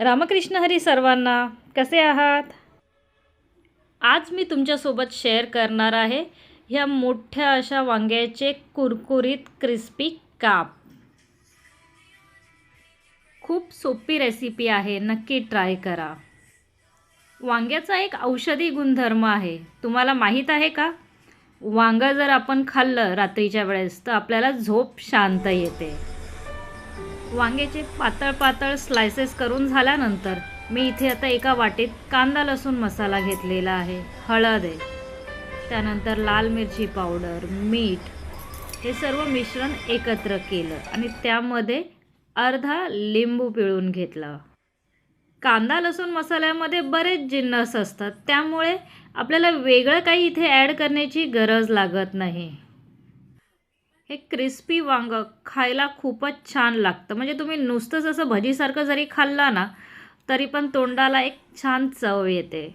रामकृष्ण हरी सर्वांना कसे आहात? आज मी तुमच्यासोबत शेअर करणार आहे ह्या मोठ्या अशा वांग्याचे कुरकुरीत क्रिस्पी काप. खूप सोपी रेसिपी आहे नक्की ट्राय करा. वांग्याचा एक औषधी गुणधर्म आहे. तुम्हाला माहीत आहे का? वांगं जर आपण खाल्लं रात्रीच्या वेळेस तर आपल्याला झोप शांत येते. वांग्याचे पातळ पातळ स्लायसेस करून झाल्यानंतर मी इथे आता एका वाटीत कांदा लसूण मसाला घेतलेला आहे हळद आहे. त्यानंतर लाल मिरची पावडर मीठ हे सर्व मिश्रण एकत्र केलं आणि त्यामध्ये अर्धा लिंबू पिळून घेतला. कांदा लसूण मसाल्यामध्ये बरेच जिन्नस असतात त्यामुळे आपल्याला वेगळं काही इथे ॲड करण्याची गरज लागत नाही. हे क्रिस्पी वांगं खायला खूपच छान लागतं. म्हणजे तुम्ही नुसतंच असं भजीसारखं जरी खाल्ला ना तरी पण तोंडाला एक छान चव येते.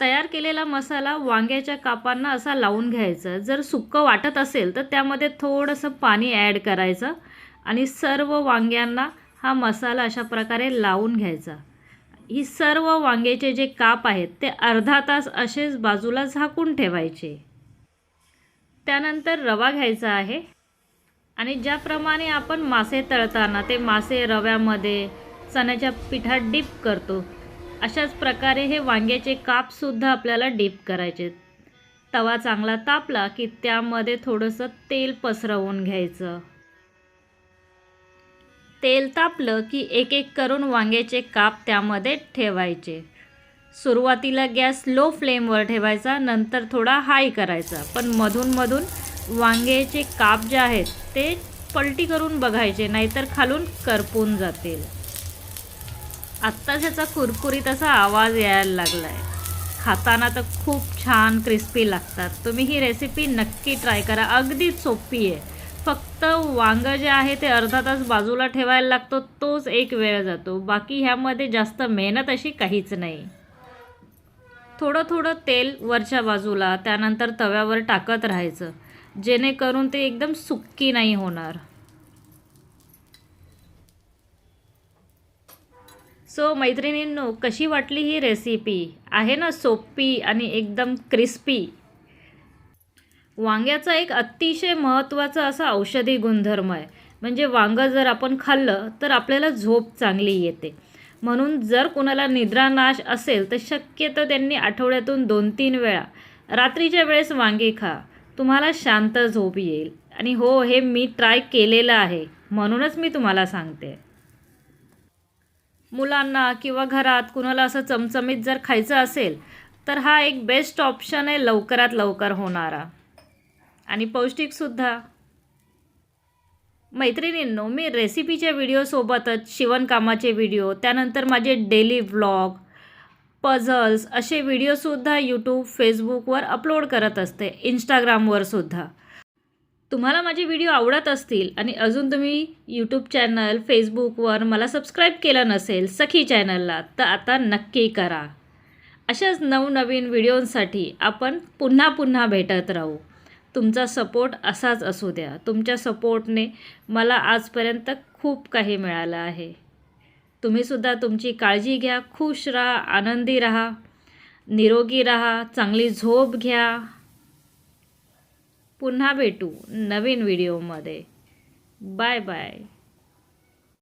तयार केलेला मसाला वांग्याच्या कापांना असा लावून घ्यायचा. जर सुक्कं वाटत असेल तर त्यामध्ये थोडंसं पाणी ॲड करायचं आणि सर्व वांग्यांना हा मसाला अशा प्रकारे लावून घ्यायचा. ही सर्व वांग्याचे जे काप आहेत ते अर्धा तास असेच बाजूला झाकून ठेवायचे. त्यानंतर रवा घ्यायचा आहे. आणि ज्याप्रमाणे आपण मासे तळताना ते मासे रव्यामध्ये चण्याच्या पिठात डीप करतो अशाच प्रकारे हे वांग्याचे कापसुद्धा आपल्याला डीप करायचे. तवा चांगला तापला की त्यामध्ये थोडंसं तेल पसरवून घ्यायचं. तेल तापलं की एक एक करून वांग्याचे काप त्यामध्ये ठेवायचे. सुरुवातीला गॅस लो फ्लेमवर ठेवायचा नंतर थोडा हाय करायचा. पण मधून मधून वांग्याचे काप जे आहेत ते पलटी करून बघायचे नाहीतर खालून करपून जातील. आत्ताच ह्याचा कुरकुरीत असा आवाज यायला लागला आहे खाताना तर खूप छान क्रिस्पी लागतात. तुम्ही ही रेसिपी नक्की ट्राय करा. अगदी सोपी आहे. फक्त वांगं जे आहे ते अर्धा तास बाजूला ठेवायला लागतो तोच एक वेळ जातो. बाकी ह्यामध्ये जास्त मेहनत अशी काहीच नाही. थोडं थोडं तेल वरच्या बाजूला त्यानंतर तव्यावर टाकत राहायचं. जेणेकरून ते एकदम सुक्की नाही होणार. सो मैत्रिणींनो कशी वाटली ही रेसिपी आहे ना सोपी आणि एकदम क्रिस्पी वांग्याचा एक अतिशय महत्त्वाचा असा औषधी गुणधर्म आहे. म्हणजे वांगं जर आपण खाल्लं तर आपल्याला झोप चांगली येते. म्हणून जर कोणाला निद्रानाश असेल तर शक्यतो त्यांनी आठवड्यातून दोन तीन वेळा रात्रीच्या वेळेस वांगे खा. तुम्हाला शांत झोप येईल. आणि हो हे मी ट्राय केलेलं आहे. म्हणूनच मी तुम्हाला सांगते. मुलांना किंवा घरात कुणाला असं चमचमीत जर खायचं असेल तर हा एक बेस्ट ऑप्शन आहे लवकरात लवकर होणारा. आणि पौष्टिकसुद्धा मैत्रिणींनो मी रेसिपीच्या व्हिडिओसोबतच शिवणकामाचे व्हिडिओ त्यानंतर माझे डेली व्लॉग पझल्स असे व्हिडिओसुद्धा यूट्यूब फेसबुकवर अपलोड करत असते इंस्टाग्रामवर सुद्धा. तुम्हाला माझे व्हिडिओ आवडत असतील आणि अजून तुम्ही यूट्यूब चॅनल फेसबुकवर मला सबस्क्राईब केलं नसेल सखी चॅनलला तर आता नक्की करा. अशाच नवनवीन व्हिडिओंसाठी आपण पुन्हा पुन्हा भेटत राहू. तुमचा सपोर्ट असाच असू द्या. तुमच्या सपोर्टने मला आजपर्यंत खूप काही मिळालं आहे. तुम्हीसुद्धा तुमची काळजी घ्या खुश राहा आनंदी राहा निरोगी राहा चांगली झोप घ्या. पुन्हा भेटू नवीन व्हिडिओमध्ये बाय बाय